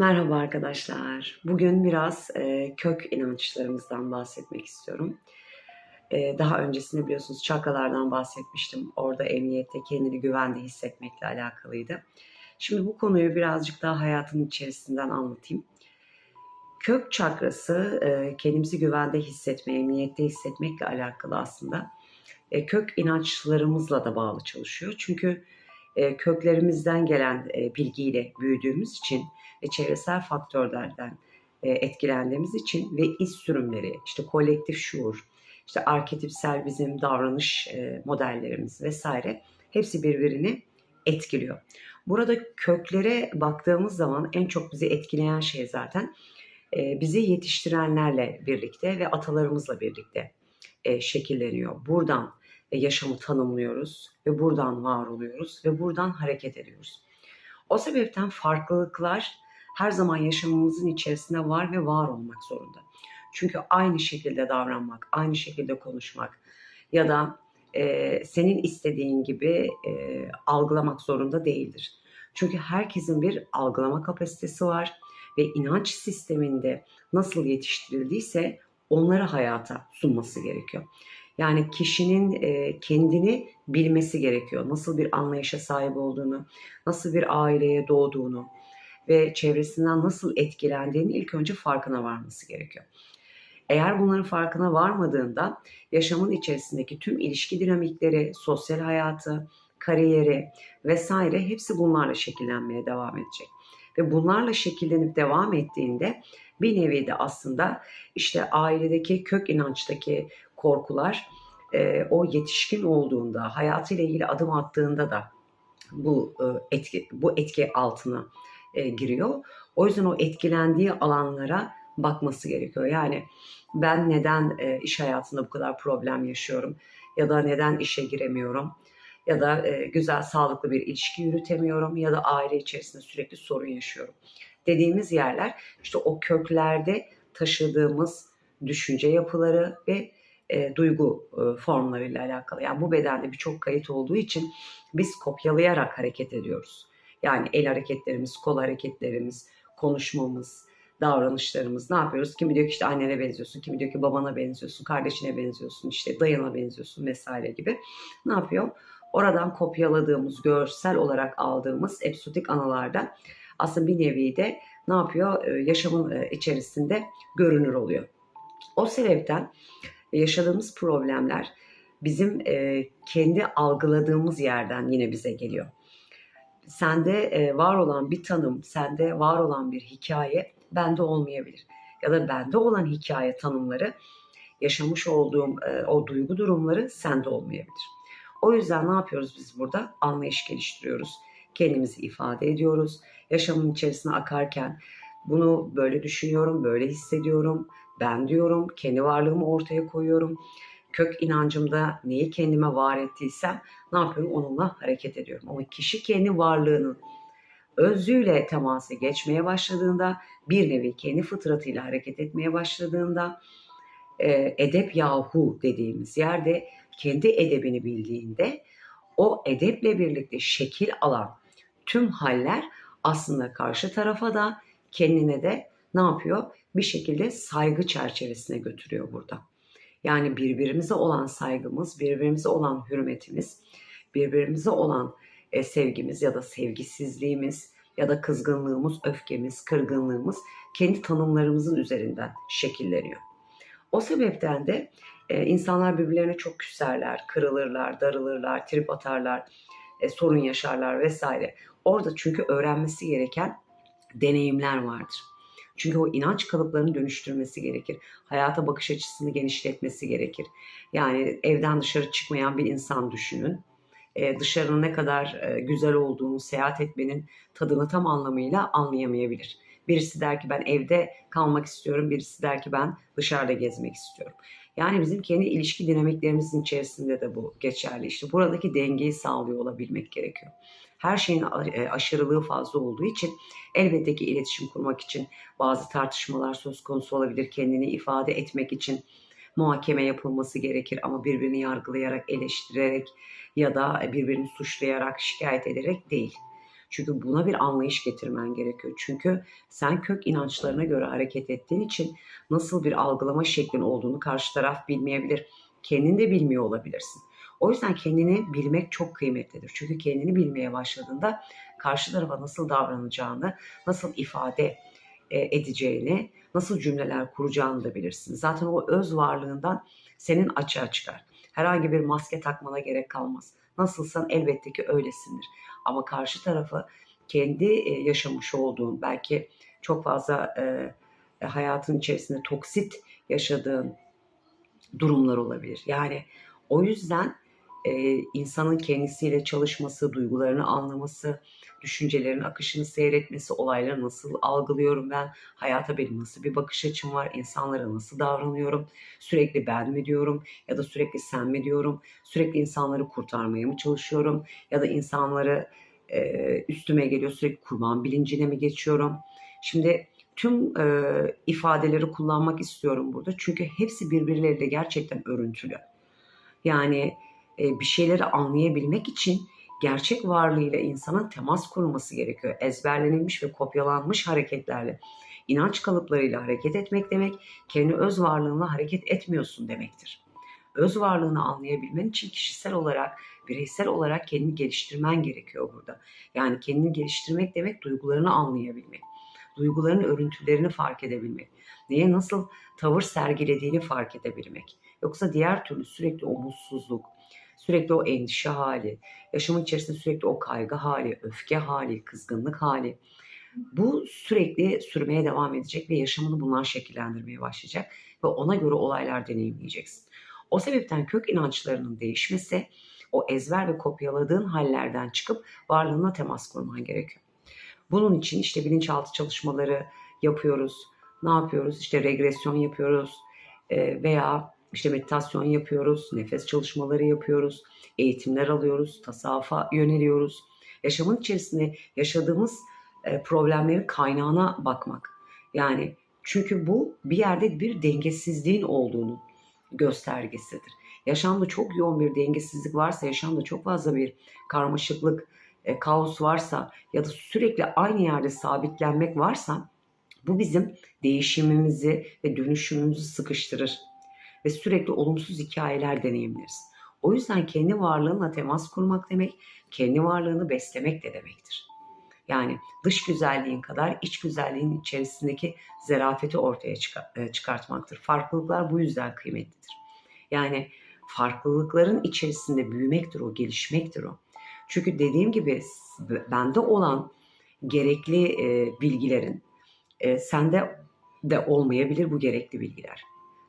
Merhaba arkadaşlar. Bugün biraz e, kök inançlarımızdan bahsetmek istiyorum. E, daha öncesinde biliyorsunuz çakralardan bahsetmiştim. Orada emniyette kendini güvende hissetmekle alakalıydı. Şimdi bu konuyu birazcık daha hayatın içerisinden anlatayım. Kök çakrası e, kendimizi güvende hissetme, emniyette hissetmekle alakalı aslında. E, kök inançlarımızla da bağlı çalışıyor. Çünkü e, köklerimizden gelen e, bilgiyle büyüdüğümüz için ve çevresel faktörlerden e, etkilendiğimiz için ve iz sürümleri, işte kolektif şuur, işte arketipsel bizim davranış e, modellerimiz vesaire hepsi birbirini etkiliyor. Burada köklere baktığımız zaman en çok bizi etkileyen şey zaten e, bizi yetiştirenlerle birlikte ve atalarımızla birlikte şekilleniyor. Buradan yaşamı tanımlıyoruz ve buradan var oluyoruz ve buradan hareket ediyoruz. O sebepten farklılıklar her zaman yaşamımızın içerisinde var ve var olmak zorunda. Çünkü aynı şekilde davranmak, aynı şekilde konuşmak ya da e, senin istediğin gibi e, algılamak zorunda değildir. Çünkü herkesin bir algılama kapasitesi var ve inanç sisteminde nasıl yetiştirildiyse onları hayata sunması gerekiyor. Yani kişinin e, kendini bilmesi gerekiyor. Nasıl bir anlayışa sahip olduğunu, nasıl bir aileye doğduğunu ve çevresinden nasıl etkilendiğini ilk önce farkına varması gerekiyor. Eğer bunların farkına varmadığında yaşamın içerisindeki tüm ilişki dinamikleri, sosyal hayatı, kariyeri vesaire hepsi bunlarla şekillenmeye devam edecek. Ve bunlarla şekillenip devam ettiğinde bir nevi de aslında işte ailedeki kök inançtaki korkular e, o yetişkin olduğunda, hayatıyla ilgili adım attığında da bu e, etki bu etki altına e, giriyor. O yüzden o etkilendiği alanlara bakması gerekiyor. Yani ben neden e, iş hayatında bu kadar problem yaşıyorum ya da neden işe giremiyorum ya da e, güzel sağlıklı bir ilişki yürütemiyorum ya da aile içerisinde sürekli sorun yaşıyorum dediğimiz yerler işte o köklerde taşıdığımız düşünce yapıları ve e, duygu e, formlarıyla alakalı. Yani bu bedende birçok kayıt olduğu için biz kopyalayarak hareket ediyoruz. Yani el hareketlerimiz, kol hareketlerimiz, konuşmamız, davranışlarımız ne yapıyoruz? Kimi diyor ki işte annene benziyorsun, kimi diyor ki babana benziyorsun, kardeşine benziyorsun, işte dayına benziyorsun vesaire gibi. Ne yapıyor? Oradan kopyaladığımız, görsel olarak aldığımız episodik anılarda aslında bir nevi de ne yapıyor? Ee, yaşamın e, içerisinde görünür oluyor. O sebepten yaşadığımız problemler bizim e, kendi algıladığımız yerden yine bize geliyor. Sende e, var olan bir tanım, sende var olan bir hikaye bende olmayabilir. Ya da bende olan hikaye tanımları, yaşamış olduğum o duygu durumları sende olmayabilir. O yüzden ne yapıyoruz biz burada? Anlayış geliştiriyoruz. Kendimizi ifade ediyoruz. Yaşamın içerisine akarken bunu böyle düşünüyorum, böyle hissediyorum, ben diyorum, kendi varlığımı ortaya koyuyorum. Kök inancımda neyi kendime var ettiysem ne yapıyorum? Onunla hareket ediyorum. Ama kişi kendi varlığının özüyle temasa geçmeye başladığında, bir nevi kendi fıtratıyla hareket etmeye başladığında, e, edep yahu dediğimiz yerde kendi edebini bildiğinde o edeple birlikte şekil alan tüm haller aslında karşı tarafa da kendine de ne yapıyor? Bir şekilde saygı çerçevesine götürüyor burada. Yani birbirimize olan saygımız, birbirimize olan hürmetimiz, birbirimize olan e, sevgimiz ya da sevgisizliğimiz ya da kızgınlığımız, öfkemiz, kırgınlığımız kendi tanımlarımızın üzerinden şekilleniyor. O sebepten de e, insanlar birbirlerine çok küserler, kırılırlar, darılırlar, trip atarlar, e, sorun yaşarlar vesaire. Orada çünkü öğrenmesi gereken deneyimler vardır. Çünkü o inanç kalıplarını dönüştürmesi gerekir. Hayata bakış açısını genişletmesi gerekir. Yani evden dışarı çıkmayan bir insan düşünün. Ee, dışarının ne kadar e, güzel olduğunu, seyahat etmenin tadını tam anlamıyla anlayamayabilir. Birisi der ki ben evde kalmak istiyorum, birisi der ki ben dışarıda gezmek istiyorum. Yani bizim kendi ilişki dinamiklerimizin içerisinde de bu geçerli. İşte buradaki dengeyi sağlıyor olabilmek gerekiyor. Her şeyin e, aşırılığı fazla olduğu için elbette ki iletişim kurmak için bazı tartışmalar söz konusu olabilir. Kendini ifade etmek için muhakeme yapılması gerekir ama birbirini yargılayarak, eleştirerek ya da birbirini suçlayarak, şikayet ederek değil. Çünkü buna bir anlayış getirmen gerekiyor. Çünkü sen kök inançlarına göre hareket ettiğin için nasıl bir algılama şeklin olduğunu karşı taraf bilmeyebilir. Kendin de bilmiyor olabilirsin. O yüzden kendini bilmek çok kıymetlidir. Çünkü kendini bilmeye başladığında karşı tarafa nasıl davranacağını, nasıl ifade e, edeceğini, nasıl cümleler kuracağını da bilirsin. Zaten o öz varlığından senin açığa çıkar. Herhangi bir maske takmana gerek kalmaz. Nasılsan elbette ki öylesindir. Ama karşı tarafı kendi e, yaşamış olduğun, belki çok fazla e, hayatın içerisinde toksit yaşadığın durumlar olabilir. Yani o yüzden e, insanın kendisiyle çalışması, duygularını anlaması, düşüncelerin akışını seyretmesi, olayları nasıl algılıyorum ben, hayata benim nasıl bir bakış açım var, insanlara nasıl davranıyorum, sürekli ben mi diyorum ya da sürekli sen mi diyorum, sürekli insanları kurtarmaya mı çalışıyorum? Ya da insanları e, üstüme geliyor sürekli kurban bilincine mi geçiyorum. Şimdi tüm e, ifadeleri kullanmak istiyorum burada. Çünkü hepsi birbirleriyle gerçekten örüntülü. Yani e, bir şeyleri anlayabilmek için gerçek varlığıyla insanın temas kurması gerekiyor. Ezberlenilmiş ve kopyalanmış hareketlerle, inanç kalıplarıyla hareket etmek demek, kendi öz varlığınla hareket etmiyorsun demektir. Öz varlığını anlayabilmen için kişisel olarak, bireysel olarak kendini geliştirmen gerekiyor burada. Yani kendini geliştirmek demek duygularını anlayabilmek. Duyguların örüntülerini fark edebilmek. Neye nasıl tavır sergilediğini fark edebilmek. Yoksa diğer türlü sürekli umutsuzluk, Sürekli o endişe hali, yaşamın içerisinde sürekli o kaygı hali, öfke hali, kızgınlık hali. Bu sürekli sürmeye devam edecek ve yaşamını bunlar şekillendirmeye başlayacak ve ona göre olaylar deneyimleyeceksin. O sebepten kök inançlarının değişmesi, o ezber ve kopyaladığın hallerden çıkıp varlığına temas kurman gerekiyor. Bunun için işte bilinçaltı çalışmaları yapıyoruz. Ne yapıyoruz? İşte regresyon yapıyoruz veya işte meditasyon yapıyoruz, nefes çalışmaları yapıyoruz, eğitimler alıyoruz, tasavvufa yöneliyoruz. Yaşamın içerisinde yaşadığımız e, problemlerin kaynağına bakmak. Yani çünkü bu bir yerde bir dengesizliğin olduğunu göstergesidir. Yaşamda çok yoğun bir dengesizlik varsa, yaşamda çok fazla bir karmaşıklık, e, kaos varsa ya da sürekli aynı yerde sabitlenmek varsa bu bizim değişimimizi ve dönüşümümüzü sıkıştırır ve sürekli olumsuz hikayeler deneyimleriz. O yüzden kendi varlığınla temas kurmak demek, kendi varlığını beslemek de demektir. Yani dış güzelliğin kadar iç güzelliğin içerisindeki zerafeti ortaya e, çıkartmaktır. Farklılıklar bu yüzden kıymetlidir. Yani farklılıkların içerisinde büyümektir o, gelişmektir o. Çünkü dediğim gibi bende olan gerekli e, bilgilerin e, sende de olmayabilir bu gerekli bilgiler.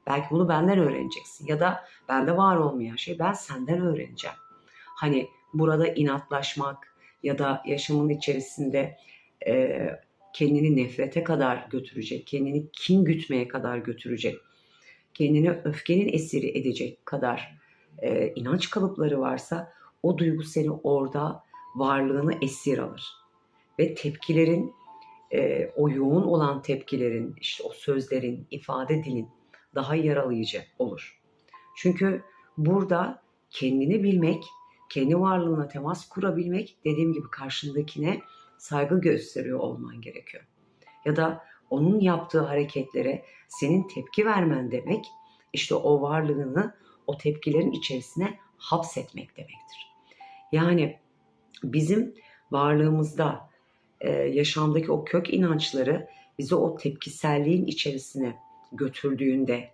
Belki bunu benden öğreneceksin ya da bende var olmayan şey ben senden öğreneceğim. Hani burada inatlaşmak ya da yaşamın içerisinde e, kendini nefrete kadar götürecek, kendini kin gütmeye kadar götürecek, kendini öfkenin esiri edecek kadar e, inanç kalıpları varsa o duygu seni orada varlığını esir alır. Ve tepkilerin, e, o yoğun olan tepkilerin, işte o sözlerin, ifade dilin daha yaralayıcı olur. Çünkü burada kendini bilmek, kendi varlığına temas kurabilmek dediğim gibi karşındakine saygı gösteriyor olman gerekiyor. Ya da onun yaptığı hareketlere senin tepki vermen demek işte o varlığını o tepkilerin içerisine hapsetmek demektir. Yani bizim varlığımızda e, yaşamdaki o kök inançları bizi o tepkiselliğin içerisine götürdüğünde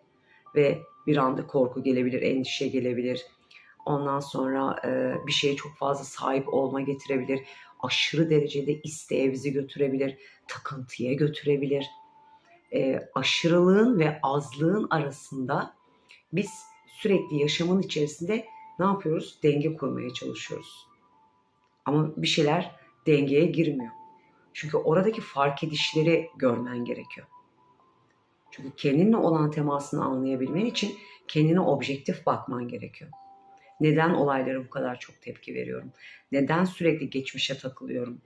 ve bir anda korku gelebilir, endişe gelebilir. Ondan sonra e, bir şeye çok fazla sahip olma getirebilir. Aşırı derecede isteğe bizi götürebilir, takıntıya götürebilir. E, aşırılığın ve azlığın arasında biz sürekli yaşamın içerisinde ne yapıyoruz? Denge kurmaya çalışıyoruz. Ama bir şeyler dengeye girmiyor. Çünkü oradaki fark edişleri görmen gerekiyor. Çünkü kendinle olan temasını anlayabilmen için kendine objektif bakman gerekiyor. Neden olaylara bu kadar çok tepki veriyorum? Neden sürekli geçmişe takılıyorum?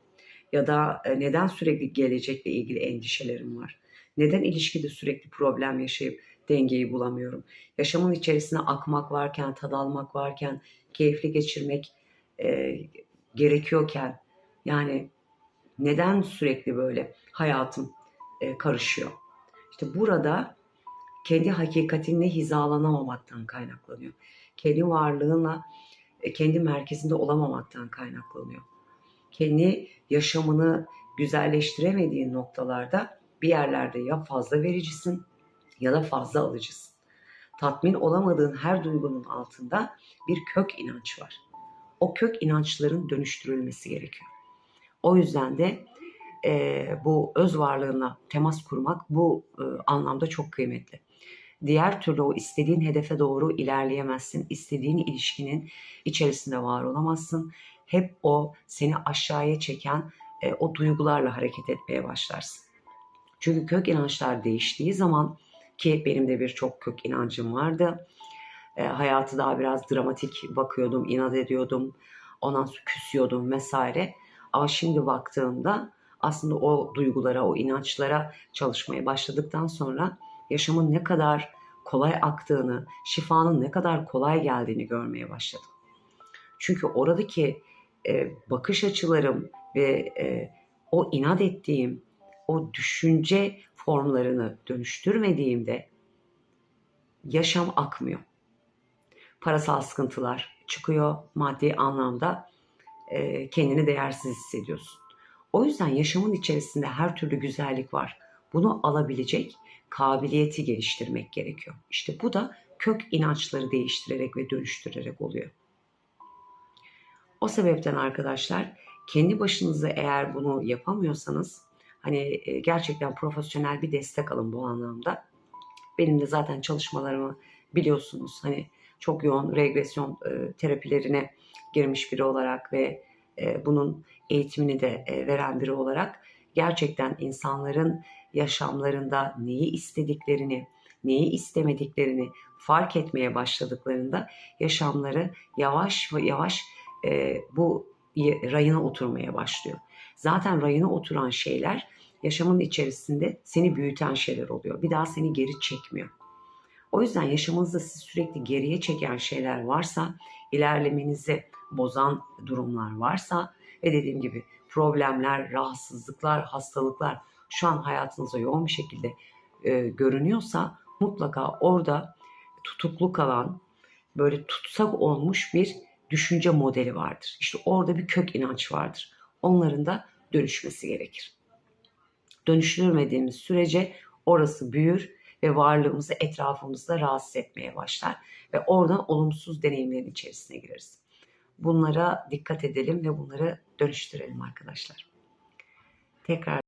Ya da e, neden sürekli gelecekle ilgili endişelerim var? Neden ilişkide sürekli problem yaşayıp dengeyi bulamıyorum? Yaşamın içerisine akmak varken, tad almak varken, keyifli geçirmek e, gerekiyorken yani Neden sürekli böyle hayatım e, karışıyor? İşte burada kendi hakikatinle hizalanamamaktan kaynaklanıyor. Kendi varlığınla e, kendi merkezinde olamamaktan kaynaklanıyor. Kendi yaşamını güzelleştiremediğin noktalarda bir yerlerde ya fazla vericisin ya da fazla alıcısın. Tatmin olamadığın her duygunun altında bir kök inanç var. O kök inançların dönüştürülmesi gerekiyor. O yüzden de e, bu öz varlığına temas kurmak bu e, anlamda çok kıymetli. Diğer türlü o istediğin hedefe doğru ilerleyemezsin. İstediğin ilişkinin içerisinde var olamazsın. Hep o seni aşağıya çeken e, o duygularla hareket etmeye başlarsın. Çünkü kök inançlar değiştiği zaman ki benim de birçok kök inancım vardı. E, hayatı daha biraz dramatik bakıyordum, inat ediyordum. Ondan küsüyordum vesaire. Ama şimdi baktığımda aslında o duygulara, o inançlara çalışmaya başladıktan sonra yaşamın ne kadar kolay aktığını, şifanın ne kadar kolay geldiğini görmeye başladım. Çünkü oradaki e, bakış açılarım ve e, o inat ettiğim, o düşünce formlarını dönüştürmediğimde yaşam akmıyor. Parasal sıkıntılar çıkıyor, maddi anlamda e, kendini değersiz hissediyorsun. O yüzden yaşamın içerisinde her türlü güzellik var. Bunu alabilecek kabiliyeti geliştirmek gerekiyor. İşte bu da kök inançları değiştirerek ve dönüştürerek oluyor. O sebepten arkadaşlar kendi başınıza eğer bunu yapamıyorsanız hani e, gerçekten profesyonel bir destek alın bu anlamda. Benim de zaten çalışmalarımı biliyorsunuz hani çok yoğun regresyon e, terapilerine girmiş biri olarak ve e, bunun eğitimini de e, veren biri olarak gerçekten insanların yaşamlarında neyi istediklerini, neyi istemediklerini fark etmeye başladıklarında yaşamları yavaş yavaş e, bu rayına oturmaya başlıyor. Zaten rayına oturan şeyler yaşamın içerisinde seni büyüten şeyler oluyor. Bir daha seni geri çekmiyor. O yüzden yaşamınızda sizi sürekli geriye çeken şeyler varsa, ilerlemenizi bozan durumlar varsa ve dediğim gibi problemler, rahatsızlıklar, hastalıklar şu an hayatınıza yoğun bir şekilde e, görünüyorsa mutlaka orada tutuklu kalan, böyle tutsak olmuş bir düşünce modeli vardır. İşte orada bir kök inanç vardır. Onların da dönüşmesi gerekir. Dönüştürmediğimiz sürece orası büyür ve varlığımızı etrafımızda rahatsız etmeye başlar ve oradan olumsuz deneyimlerin içerisine gireriz. Bunlara dikkat edelim ve bunları dönüştürelim arkadaşlar. Tekrar